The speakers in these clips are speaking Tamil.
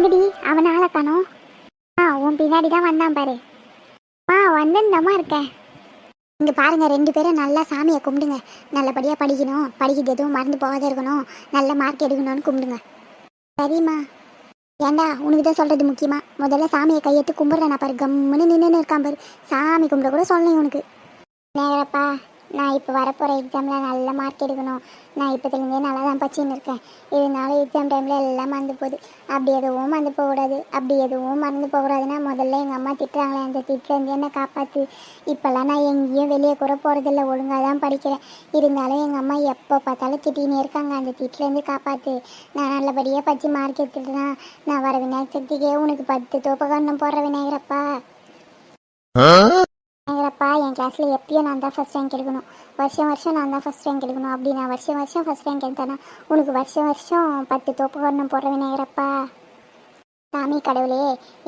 எங்கடி அவன் ஆளை ஆ உன் பின்னாடி தான் வந்தான் பாரு. ஆ வந்திருந்தமா இருக்கேன் இங்கே பாருங்க ரெண்டு பேரும் நல்லா சாமியை கும்பிடுங்க. நல்லபடியாக படிக்கணும். படிக்கிறது எதுவும் மறந்து போகாத இருக்கணும். நல்ல மார்க் எடுக்கணும்னு கும்பிடுங்க. சரிம்மா. ஏண்டா உனக்கு தான் சொல்கிறது முக்கியமா? முதல்ல சாமியை கையெடுத்து கும்பிட்றேன் நான் பாரு. கம்முன்னு நின்றுன்னு இருக்கான் பாரு. சாமி கும்பிட கூட சொல்லணும் உனக்கு. நேரப்பா. நான் இப்போ வரப்போகிற எக்ஸாமில் நல்ல மார்க் எடுக்கணும். நான் இப்போதுலேருந்தே நல்லா தான் படிச்சுன்னு இருக்கேன். இருந்தாலும் எக்ஸாம் டைமில் எல்லாம் மறந்து போகுது. அப்படி எதுவும் மறந்து போகக்கூடாது. அப்படி எதுவும் மறந்து போகக்கூடாதுன்னா முதல்ல எங்கள் அம்மா திட்டுறாங்களே அந்த திட்டிலேருந்து என்ன காப்பாற்று இப்போல்லாம் நான் எங்கேயும் வெளியே கூட போகிறதில்ல ஒழுங்காக தான் படிக்கிறேன். இருந்தாலும் எங்கள் அம்மா எப்போ பார்த்தாலும் திட்டின்னு இருக்காங்க. அந்த திட்டிலேருந்து காப்பாற்று நான் நல்லபடியாக படித்து மார்க் எடுத்துட்டுனா நான் வர விநாயகர் சக்திக்கே உனக்கு பத்து தோப்பகண்ணம் போடுற விநாயகரப்பா. விநாயகரப்பா என் கிளாஸில் எப்பயும் நான் தான் ஃபஸ்ட் ரேங்க் எடுக்கணும். வருஷம் வருஷம் நான் தான் ஃபஸ்ட் ரேங்க் எடுக்கணும் அப்படி நான் வருஷம் வருஷம் ஃபஸ்ட் ரேங்க் எடுத்தேன்னா உனக்கு வருஷம் வருஷம் பத்து தோப்பு வரணும் போடுற விநாயகரப்பா. சாமி கடவுளே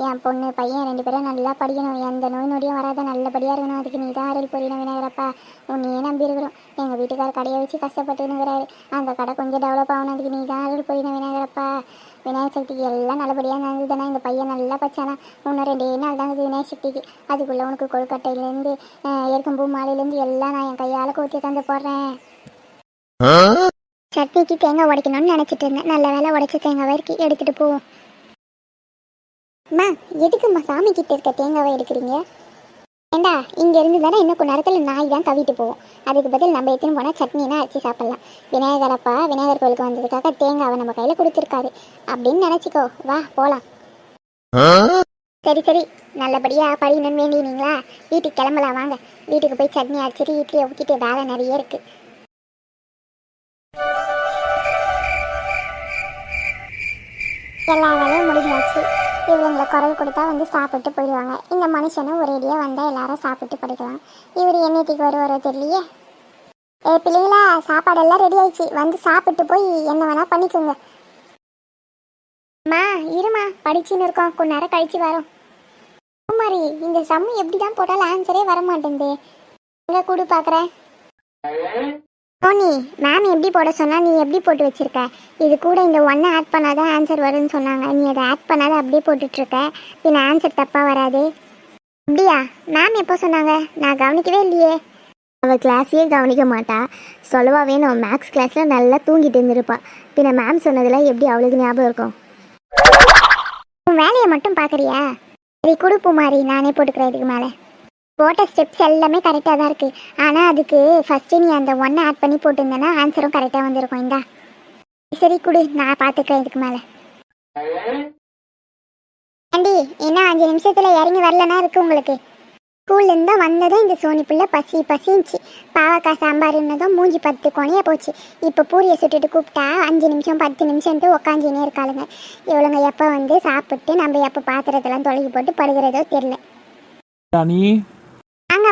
என் பொண்ணு பையன் ரெண்டு பேரும் நல்லா படிக்கணும். எந்த நோய் நொடியும் வராத நல்லபடியாக இருக்கணும். அதுக்கு நீ தான் அருள் புரியணும் விநாயகரப்பா. உன்னையே நம்பி இருக்கிறோம் எங்கள் வீட்டுக்கார கடையை வச்சு கஷ்டப்பட்டுனுங்கிறாரு அந்த கடை கொஞ்சம் டெவலப் ஆகணும். அதுக்கு நீ தான் அருள் புரியணும் விநாயகரப்பா. விநாயகர் சக்திக்கு எல்லாம் நல்லபடியாக நடந்ததுன்னா இந்த பையன் நல்லா பச்சானா இன்னும் ரெண்டே நாள் தான் விநாயகர் சக்திக்கு அதுக்குள்ளே உனக்கு கொழுக்கட்டையிலேருந்து எருக்கம்பூ மாலையிலேருந்து எல்லாம் நான் என் கையால் கோத்தி தந்து போடுறேன். சட்னிக்கு தேங்காய் உடைக்கணும்னு நினச்சிட்டு இருந்தேன். நல்ல வேலை உடைச்ச தேங்காய் இருக்கு எடுத்துகிட்டு போவோம் அம்மா எதுக்கும்மா சாமி கிட்ட இருக்க தேங்காவை எடுக்கிறீங்க? ஏண்டா இங்க இருந்து தானே இன்னும் கொஞ்ச நேரத்தில் நாய் தான் தவிட்டு போவோம் அதுக்கு பதில் நம்ம எடுத்துன்னு போனால் சட்னினா அரைச்சி சாப்பிடலாம். விநாயகர் அப்பா விநாயகர் கோயிலுக்கு வந்ததுக்காக தேங்காவை நம்ம கையில் கொடுத்துருக்காரு. அப்படின்னு நினச்சிக்கோ. வா போகலாம் சரி சரி. நல்லபடியா படிக்கணும்னு வேண்டினீங்களா? வீட்டுக்கு கிளம்பலாம் வாங்க. வீட்டுக்கு போய் சட்னி அரைச்சிட்டு இட்லியை ஊற்றிட்டு வேலை நிறைய இருக்கு. இவங்களை குரல் கொடுத்தா வந்து சாப்பிட்டு போயிடுவாங்க. இந்த மனுஷனும் ஒரேடியாக வந்தால் எல்லாரும் சாப்பிட்டு படிக்கலாம். இவர் என்னத்துக்கு வருவாரோ தெரியலையே. ஏ பிள்ளைங்களா சாப்பாடெல்லாம் ரெடி ஆயிடுச்சு. வந்து சாப்பிட்டு போய் என்ன வேணால் பண்ணிக்கோங்க. அம்மா இருமா. படிச்சுன்னு இருக்கோம். கொஞ்ச நேரம் கழிச்சு வரோம். குமாரி இந்த சம்மு எப்படி தான் போட்டாலும் ஆன்சரே வர மாட்டேங்குது எங்க கூடு பார்க்குறேன் சோனி மேம் எப்படி போட சொன்னால் நீ எப்படி போட்டு வச்சிருக்க? இது கூட இந்த ஒன்னை ஆட் பண்ணால் தான் ஆன்சர் வரும்னு சொன்னாங்க. நீ அதை ஆட் பண்ணாத அப்படியே போட்டுட்ருக்க. பின் ஆன்சர் தப்பாக வராது. அப்படியா? மேம் எப்போ சொன்னாங்க? நான் கவனிக்கவே இல்லையே. அவள் கிளாஸையே கவனிக்க மாட்டா. சொல்லவாவே வேணும்? மேக்ஸ் கிளாஸில் நல்லா தூங்கிட்டு இருந்திருப்பா. பின்ன மேம் சொன்னதெல்லாம் எப்படி அவளுக்கு ஞாபகம் இருக்கும்? உன் வேலையை மட்டும் பார்க்குறியா? சரி கொடுப்பு மாதிரி நானே போட்டுக்கிறேன் இதுக்கு மேலே. போட்ட ஸ்டெப்ஸ் எல்லாமே கரெக்டாக தான் இருக்குது ஆனால் அதுக்கு ஃபஸ்ட்டு நீ அந்த ஒன்னை ஆட் பண்ணி போட்டிருந்தேன்னா ஆன்சரும் கரெக்டாக வந்திருக்கும். இந்தா. சரி கொடு. நான் பார்த்துக்கிறேன் இதுக்கு மேலே. ஆண்டி இன்னும் அஞ்சு நிமிஷத்தில் இறங்கி வரலனா இருக்கு உங்களுக்கு? ஸ்கூல்லேருந்து தான் வந்ததும் இந்த சோனி பிள்ளை பசி பசிஞ்சி பாவக்காய் சாம்பார்னதும் மூஞ்சி பத்து கொனையாக போச்சு. இப்போ பூரியை சுட்டுட்டு கூப்பிட்டா அஞ்சு நிமிஷம் பத்து நிமிஷம்ட்டு உக்காஞ்சினே இருக்காளுங்க. இவளுங்க எப்போ வந்து சாப்பிட்டு நம்ம எப்போ பாத்திரத்தெல்லாம் தொலைக்கி போட்டு படுகிறதோ தெரில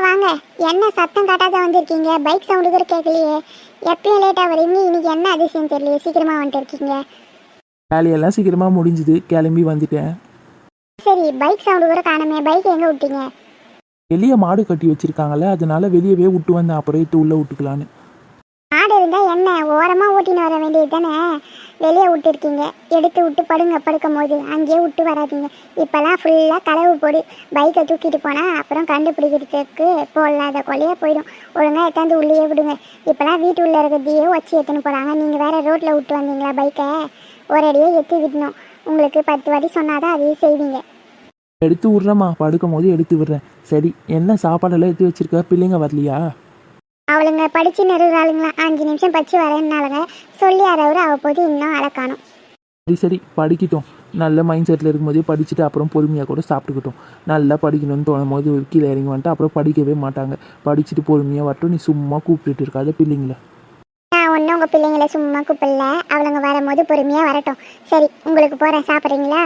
வாங்க. என்ன சத்தம் காட்டாத வந்திருக்கீங்க? பைக் சவுண்டு கூட கேட்கலையே எப்பயும் லேட்டாக வரீங்க இன்னைக்கு என்ன அதிசயம் தெரியலையே. சீக்கிரமாக வந்துட்டு இருக்கீங்க. வேலையெல்லாம் சீக்கிரமாக முடிஞ்சுது. கிளம்பி வந்துட்டேன். சரி பைக் சவுண்டு கூட காணுமே. பைக் எங்கே விட்டீங்க? வெளியே மாடு கட்டி வச்சிருக்காங்கல்ல அதனால வெளியவே விட்டு வந்தேன். அப்புறம் எடுத்து உள்ளே விட்டுக்கலான்னு ஆடு இருந்தால் என்ன? ஓரமாக ஓட்டின்னு வர வேண்டியது தானே? வெளியே விட்டுருக்கீங்க. எடுத்து விட்டு படுங்க படுக்கும் போது. அங்கேயே விட்டு வராதிங்க. இப்போல்லாம் ஃபுல்லாக களவு போடு. பைக்கை தூக்கிட்டு போனால் அப்புறம் கண்டுபிடிக்கிறதுக்கு போடலாத கொலையே போயிடும். ஒழுங்காக எத்தாந்து உள்ளேயே விடுங்க. இப்போலாம் வீட்டு உள்ளே இருக்கிறதையே வச்சு எடுத்துன்னு போகிறாங்க நீங்கள் வேறு ரோட்டில் விட்டு வந்தீங்களா பைக்கை ஒரேடியே எத்தி விடணும். உங்களுக்கு பத்து வாட்டி சொன்னாதான் அதையும் செய்வீங்க. எடுத்து விட்றேம்மா. படுக்கும் போது எடுத்து விடுறேன். சரி என்ன சாப்பாடெல்லாம் எடுத்து வச்சுருக்க? பிள்ளைங்க வரலையா? அவளுங்க படிச்சு நிறுவுறாளுங்களா அஞ்சு நிமிஷம் பச்சு வரேன்னாலுங்க சொல்லி யாராவது அவ போது இன்னும் அழக்காணும் சரி சரி படிக்கட்டும். நல்ல மைண்ட் செட்டில் இருக்கும்போதே படிச்சுட்டு அப்புறம் பொறுமையாக கூட சாப்பிட்டுக்கட்டும். நல்லா படிக்கணும்னு தோணும் போது கீழே இறங்கி வந்துட்டு அப்புறம் படிக்கவே மாட்டாங்க. படிச்சுட்டு பொறுமையாக வரட்டும். நீ சும்மா கூப்பிட்டுட்டு இருக்காத பிள்ளைங்கள. நான் ஒன்றும் உங்கள் பிள்ளைங்கள சும்மா கூப்பிடல. அவளுங்க வரும்போது பொறுமையாக வரட்டும். சரி உங்களுக்கு போகிறேன் சாப்பிட்றீங்களா?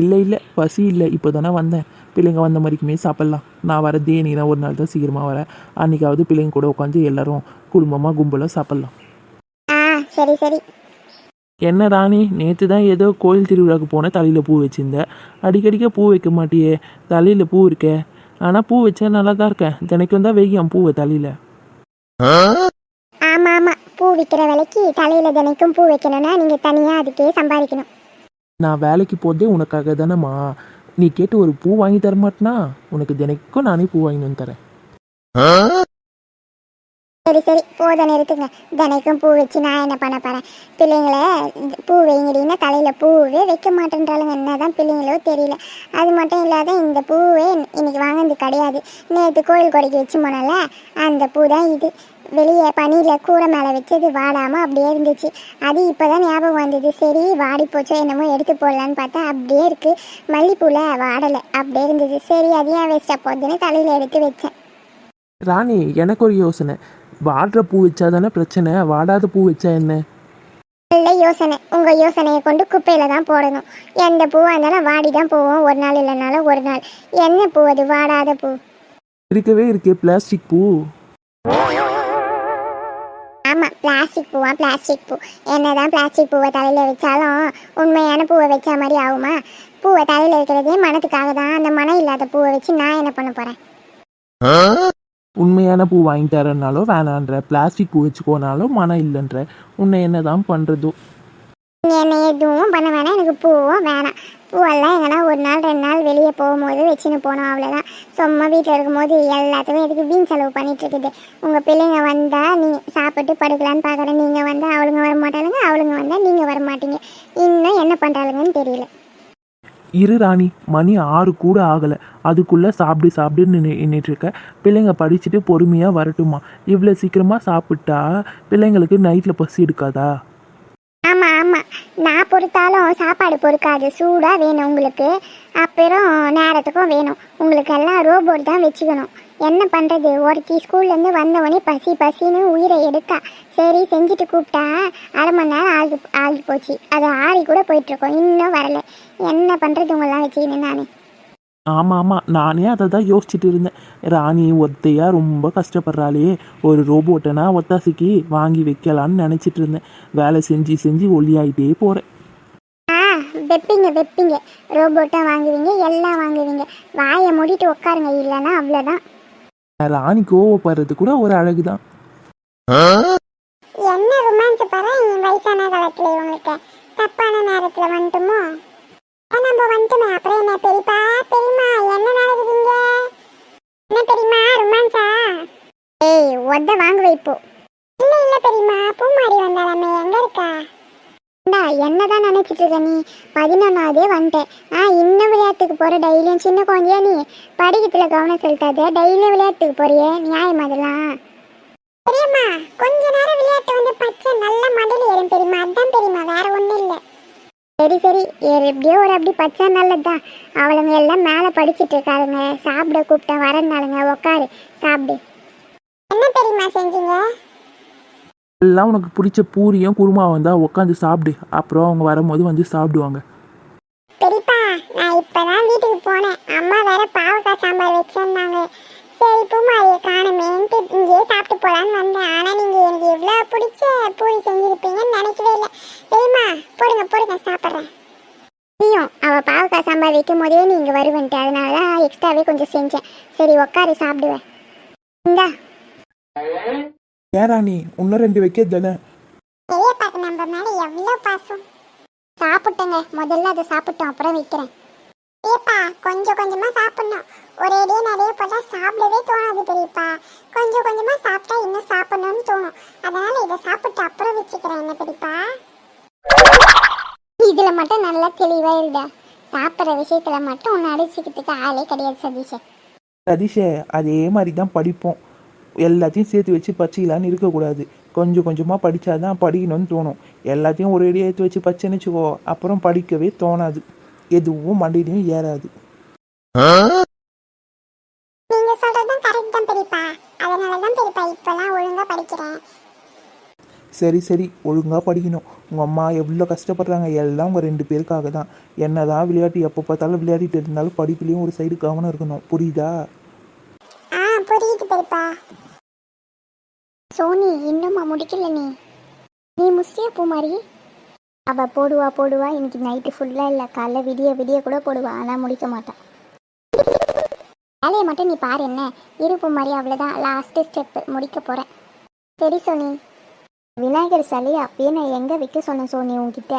இல்லை இல்லை பசி இல்லை. இப்போ தானே வந்தேன். பிள்ளைங்க வந்த மாதிரிக்குமே சாப்பிட்லாம். நான் வர தேனி தான் ஒரு நாள் தான் சீக்கிரமாக வரேன் அன்றைக்காவது பிள்ளைங்க கூட உட்காந்து எல்லாரும் குடும்பமாக கும்பலாக சாப்பிட்லாம். ஆ சரி சரி. என்ன ராணி நேற்று தான் ஏதோ கோயில் திருவிழாவுக்கு போன தலையில் பூ வச்சிருந்த. அடிக்கடிக்க பூ வைக்க மாட்டியே. தலையில் பூ இருக்கே. ஆனால் பூ வச்சா நல்லா தான் இருக்கேன் தினைக்கும் தான் வைக்கும் பூவை தலையில். ஆமாம் ஆமாம் பூ விற்கிற விலைக்கு தலையில் தினைக்கும் பூ வைக்கணும்னா நீங்கள் தனியாக அதுக்கே சம்பாதிக்கணும். நான் வேலைக்கு போதே உனக்காக தானேம்மா நீ கேட்டு ஒரு பூ வாங்கி தர மாட்டேனா? உனக்கு தினைக்கும் நானே பூ வாங்கி வந்து தரேன். சரி சரி. போதும் நிறுத்துங்க. தினைக்கும் பூ வச்சு நான் என்ன பண்ண போகிறேன் பிள்ளைங்கள இந்த பூ வைங்கடின்னா தலையில் பூவே வைக்க மாட்டேன்றாளுங்க. என்னதான் பிள்ளைங்களோ தெரியல. அது மட்டும் இல்லாத இந்த பூவே இன்னைக்கு வாங்கினது கிடையாது. நேற்று கோயில் கொடைக்கு வச்சு போனல அந்த பூ தான் இது. வெளியே பனியில் கூரை மேலே வச்சது வாடாமல் அப்படியே இருந்துச்சு. அது இப்போ தான் ஞாபகம் வந்தது. சரி வாடி போச்சோ என்னமோ எடுத்து போடலான்னு பார்த்தா அப்படியே இருக்குது மல்லிப்பூவில் வாடலை அப்படியே இருந்தது. சரி அது ஏன் வேஸ்ட்டாக போகுதுன்னு தலையில் எடுத்து வச்சேன். ராணி எனக்கு ஒரு யோசனை. வாடுற பூ வச்சா தானே பிரச்சனை? வாடாத பூ வச்சா என்ன? நல்ல யோசனை. உங்க யோசனையை கொண்டு குப்பையில தான் போடணும். எந்த பூவா இருந்தாலும் வாடி தான் போவோம். ஒரு நாள் இல்லைனாலும் ஒரு நாள். என்ன பூ அது? வாடாத பூ. இருக்கவே இருக்கே பிளாஸ்டிக் பூ. ஆமாம் பிளாஸ்டிக் பூவா பிளாஸ்டிக் பூ. என்னதான் பிளாஸ்டிக் பூவை தலையில் வச்சாலும் உண்மையான பூவை வச்ச மாதிரி ஆகுமா? பூவை தலையில் வைக்கிறதே மனத்துக்காக தான். அந்த மனம் இல்லாத பூவை வச்சு நான் என்ன பண்ண போறேன்? உண்மையான பூ வாங்கி தரேன்னாலோ வேணான்ற. பிளாஸ்டிக் பூ வச்சுக்கோனாலும் மனம் இல்லைன்ற. உன்னை என்னதான் பண்றதோ? என்னை எதுவும் பண்ண வேணாம் எனக்கு பூவும் வேணாம். பூவெல்லாம் எங்கன்னா ஒரு நாள் ரெண்டு நாள் வெளியே போகும்போது வச்சுன்னு போனோம் அவ்வளோதான் சும்மா வீட்டில் இருக்கும்போது எல்லாத்துக்கும் எதுக்கு வீண் செலவு பண்ணிகிட்ருக்குது உங்கள் பிள்ளைங்க வந்தால் நீ சாப்பிட்டு படுக்கலான்னு பார்க்குறேன். நீங்கள் வந்தால் அவளுங்க வர மாட்டாளுங்க அவளுங்க வந்தால் நீங்கள் வர மாட்டீங்க. இன்னும் என்ன பண்ணுறாளுங்கன்னு தெரியல. இரு ராணி மணி ஆறு கூட ஆகலை. அதுக்குள்ளே சாப்பிடு சாப்பிடுன்னு நின்னு- இருக்க பிள்ளைங்க படிச்சுட்டு பொறுமையாக வரட்டுமா? இவ்வளோ சீக்கிரமாக சாப்பிட்டா பிள்ளைங்களுக்கு நைட்டில் பசி எடுக்காதா? நான் பொறுத்தாலும் சாப்பாடு பொறுக்காது. சூடாக வேணும் உங்களுக்கு. அப்புறம் நேரத்துக்கும் வேணும். உங்களுக்கு எல்லாம் ரோபோட் தான் வச்சுக்கணும். என்ன பண்ணுறது ஒருத்தி ஸ்கூல்லேருந்து வந்தவொடனே பசி பசின்னு உயிரை எடுத்தா. சரி செஞ்சுட்டு கூப்பிட்டா அரை மணி நேரம் ஆகி ஆகி போச்சு. அது ஆறி கூட போயிட்டுருக்கோம். இன்னும் வரல. என்ன பண்ணுறது உங்களாம் வச்சுக்கின்னு நான்? ஆமாம் ஆமாம் நானே அதை தான் யோசிச்சுட்டு இருந்தேன். ராணி ஒத்தையாக ரொம்ப கஷ்டப்படுறாளே. ஒரு ரோபோட்டனா ஒத்தாசிக்கு வாங்கி வைக்கலான்னு நினச்சிட்டு இருந்தேன். வேலை செஞ்சு செஞ்சு ஒல்லியாயிட்டே போகிறேன் ஆ வைப்பீங்க வைப்பீங்க. ரோபோட்டும் வாங்குவீங்க எல்லாம் வாங்குவீங்க. வாயை மூடிட்டு உட்காருங்க இல்லைன்னா அவ்வளோதான் ராணி கோவப்படுறது கூட ஒரு அழகு தான் என்ன ரொமான்ஸ் பாரு வயசான காலத்துல இவங்களுக்கு. தப்பான நேரத்துல வந்துட்டுமோ? நம்ம வந்துட்டோமே. அப்புறம் என்ன பெரியப்பா? பெரியம்மா என்ன நடக்குதுங்க என்ன பெரியம்மா ரொமான்ஸா? ஏய் ஒத்த வாங்குவ இப்போ. இல்ல இல்ல பெரியம்மா பூமாரி வந்தாலாமே எங்க இருக்கா? இந்தா என்னதான் நினைச்சிட்டு இருக்க நீ? பதினொன்னாவதே வந்துட்டேன். ஆ இன்னும் விளையாட்டுக்கு போற டெய்லியும் சின்ன குழந்தையா நீ? படிக்கத்துல கவனம் செலுத்தாத டெய்லியும் விளையாட்டுக்கு போறியே? நியாயம் அதெல்லாம்? பெரியம்மா கொஞ்ச நேரம் விளையாட்டு வந்து பச்சை நல்ல மடல் ஏறும் பெரியம்மா. அதான் பெரியம்மா வேற ஒன்றும் இல்லை. சரி சரி. எப்படியோ ஒரு அப்படி பச்சை நல்லதுதான் அவளுங்க எல்லாம் மேலே படிச்சிட்டு இருக்காளுங்க சாப்பிட கூப்பிட்டேன் வரனாளுங்க உக்காரு. சாப்பிடு. என்ன பெரியம்மா செஞ்சீங்க? எல்லாம் உனக்கு பிடிச்ச பூரியும் குருமா வந்தால் உட்காந்து சாப்பிடு. அப்புறம் அவங்க வரும்போது வந்து சாப்பிடுவாங்க. பெரியப்பா நான் இப்பதான் வீட்டுக்கு போனேன். அம்மா வேற பாவக்காய் சாம்பார் வச்சிருந்தாங்க சரி பூமாரியை காணுமேன்ட்டு இங்கேயே சாப்பிட்டு போலான்னு வந்தேன். ஆனா நீங்க எனக்கு எவ்வளவு பிடிச்ச பூரி செஞ்சிருப்பீங்கன்னு நினைக்கவே இல்லை. பெரியம்மா போடுங்க போடுங்க சாப்பிட்றேன். தெரியும் அவ பாவக்காய் சாம்பார் வைக்கும் போதே நீங்க வருவன்ட்டு. அதனால தான் எக்ஸ்ட்ராவே கொஞ்சம் செஞ்சேன். சரி உட்காரு சாப்பிடுவேன் இந்தா. ஏன் ராணி? இன்னும் ரெண்டு வைக்கிறது தானே பெரியப்பாக்கு நம்ம மேல எவ்வளவு பாசம்? சாப்பிட்டேங்க. முதல்ல அதை சாப்பிட்டோம் அப்புறம் வைக்கிறேன். பெரியப்பா கொஞ்சம் கொஞ்சமா சாப்பிடணும். ஒரேடியே நிறைய போட்டா சாப்பிடவே தோணாது பெரியப்பா. கொஞ்சம் கொஞ்சமா சாப்பிட்டா இன்னும் சாப்பிடணும்னு தோணும். அதனால இதை சாப்பிட்டு அப்புறம் வச்சுக்கிறேன் என்ன பெரியப்பா? இதுல மட்டும் நல்லா தெளிவா இருடா. சாப்பிட்ற விஷயத்துல மட்டும் உன்னை அடிச்சுக்கிறதுக்கு ஆளே கிடையாது சதீஷ். சதீஷே அதே மாதிரி தான் படிப்போம். எல்லாத்தையும் சேர்த்து வச்சு பச்சிக்கலான்னு இருக்கக்கூடாது. கொஞ்சம் கொஞ்சமாக படித்தாதான் படிக்கணும்னு தோணும். எல்லாத்தையும் ஒரு அடி எடுத்து வச்சு பச்சைன்னு வச்சுக்கோ. அப்புறம் படிக்கவே தோணாது. எதுவும் மண்டையிலையும் ஏறாது நீங்க சொல்றதும் கரெக்ட் தான் பெரியப்பா அதனால தான் பெரியப்பா இப்பெல்லாம் ஒழுங்கா படிக்கிறேன் சரி சரி ஒழுங்காக படிக்கணும். உங்கள் அம்மா எவ்வளோ கஷ்டப்படுறாங்க? எல்லாம் உங்கள் ரெண்டு பேருக்காக தான். என்ன தான் விளையாட்டு எப்போ பார்த்தாலும் விளையாடிட்டு இருந்தாலும் படிப்புலேயும் ஒரு சைடு கவனம் இருக்கணும். புரியுதா? ஆ புரியுது பெரியப்பா. சோனி இன்னும்மா முடிக்கல நீ. நீ முஸ்தியா பூ மாதிரி அவ போடுவா போடுவா. இன்னைக்கு நைட்டு ஃபுல்லாக இல்லை. காலைல விடிய விடிய கூட போடுவா. ஆனால் முடிக்க மாட்டான் வேலையை மட்டும் நீ பாரு என்ன. இருப்பு மாதிரி அவ்வளோதான் லாஸ்ட்டு ஸ்டெப்பு முடிக்க போகிறேன் சரி சோனி. விநாயகர் சிலையை அப்பயே நான் எங்கே வைக்க சொன்னேன் சோனி உங்ககிட்ட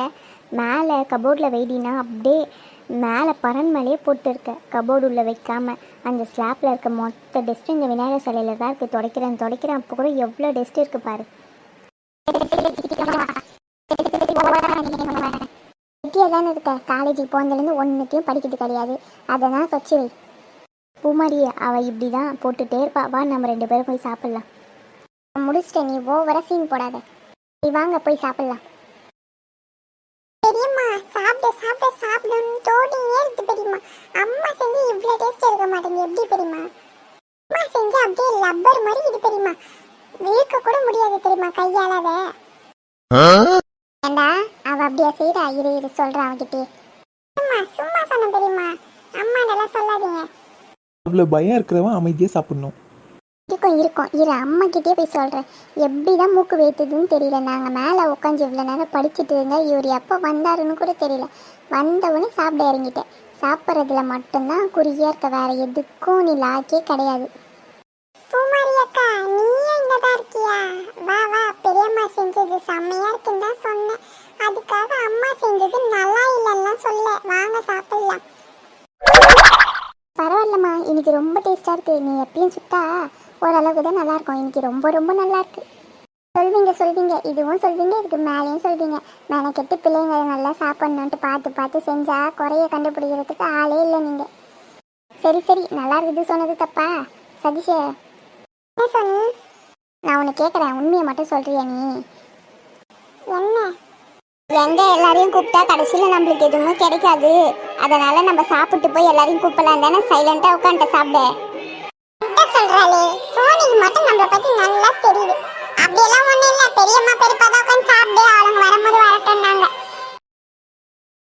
மேலே கபோர்டில் வெயிடினா அப்படியே மேலே பரன் மேலேயே போட்டுருக்க. கபோர்டு உள்ளே வைக்காமல் அந்த ஸ்லாப்பில் இருக்க மொத்த டெஸ்ட்டு இந்த விநாயகர் சிலையில தான் இருக்குது துடைக்கிறேன் துடைக்கிறேன். அப்போ கூட எவ்வளோ டெஸ்ட் இருக்குது பாரு. வெட்டியாக தானே இருக்க காலேஜுக்கு போனதுலேருந்து ஒன்றுத்தையும் படிக்கிறது கிடையாது. அதை தான் வச்சு வை பூமாரி அவள் இப்படி தான் போட்டுகிட்டே இருப்பா. வா நம்ம ரெண்டு பேரும் போய் சாப்பிட்லாம். முடிச்சிட்டேன் நீ ஓவரா சீன் போடாத. நீ வாங்க போய் சாப்பிடலாம். பெரியம்மா சாப்பிட சாப்பிட சாப்பிடணும் தோடியே இருக்கு பெரியம்மா. அம்மா செஞ்சு இவ்வளோ டேஸ்ட் இருக்க மாட்டேங்குது. எப்படி பெரியம்மா? அம்மா செஞ்சு அப்படியே லப்பர் மாதிரி இது பெரியம்மா. விழுக்க கூட முடியாது தெரியுமா கையால அதை ஏண்டா அவ அப்படியே செய்யறா இரு இரு சொல்றேன் அவகிட்டே அம்மா சும்மா சொன்ன பெரியம்மா. அம்மா நல்லா சொல்லாதீங்க. அவ்வளோ பயம் இருக்கிறவன் அமைதியாக சாப்பிட்ணும். இருக்கும். இருக்கும் இரு அம்மா கிட்டே போய் சொல்கிறேன் எப்படி தான் மூக்கு வேத்துதுன்னு தெரியல. நாங்கள் மேலே உட்காந்து இவ்வளோ நேரம் படிச்சுட்டு இருந்தா இவர் எப்போ வந்தாருன்னு கூட தெரியல. வந்தவொடனே சாப்பிட இறங்கிட்டேன். சாப்பிட்றதுல மட்டும்தான் குறியா இருக்க. வேற எதுக்கும் நீ லாக்கே கிடையாது. பூமாரி அக்கா நீயே இங்கே தான் இருக்கியா? வா வா பெரியம்மா செஞ்சது செம்மையா இருக்குன்னு தான் சொன்னேன். அதுக்காக அம்மா செஞ்சது நல்லா இல்லைன்னா சொல்ல வாங்க சாப்பிடலாம். பரவாயில்லம்மா. இன்னைக்கு ரொம்ப டேஸ்டா இருக்கு. நீ எப்பயும் சுட்டா? ஓரளவுக்கு தான் நல்லா இருக்கும் இன்னைக்கு ரொம்ப ரொம்ப நல்லா இருக்கு சொல்வீங்க சொல்வீங்க. இதுவும் சொல்வீங்க இதுக்கு மேலேயும் சொல்வீங்க. கெட்டு பிள்ளைங்களை நல்லா சாப்பிட்ணுன்ட்டு பார்த்து பார்த்து செஞ்சா குறைய கண்டுபிடிக்கிறதுக்கு ஆளே இல்லை நீங்க. சரி சரி. நல்லா இருக்குது சொன்னது தப்பா? சதீஷ். என்ன சொன்னி நான் உன்னை கேட்குறேன். உண்மையை மட்டும் சொல்றியா நீ? என்ன? எங்க எல்லாரையும் கூப்பிட்டா கடைசியில் நம்மளுக்கு எதுவுமே கிடைக்காது. அதனால நம்ம சாப்பிட்டு போய் எல்லாரையும் கூப்பிடலாம் தானே சைலண்டாக உட்காந்துட்ட சாப்பிட. சொல்றாளே? சோனிக்கு மட்டும் நம்மள பத்தி நல்லா தெரியுது. அப்படியெல்லாம் ஒண்ணு இல்ல. பெரியம்மா பெரியப்பா தான் உட்காந்து சாப்பிட்டு அவங்க வரும்போது வரட்டும்னாங்க.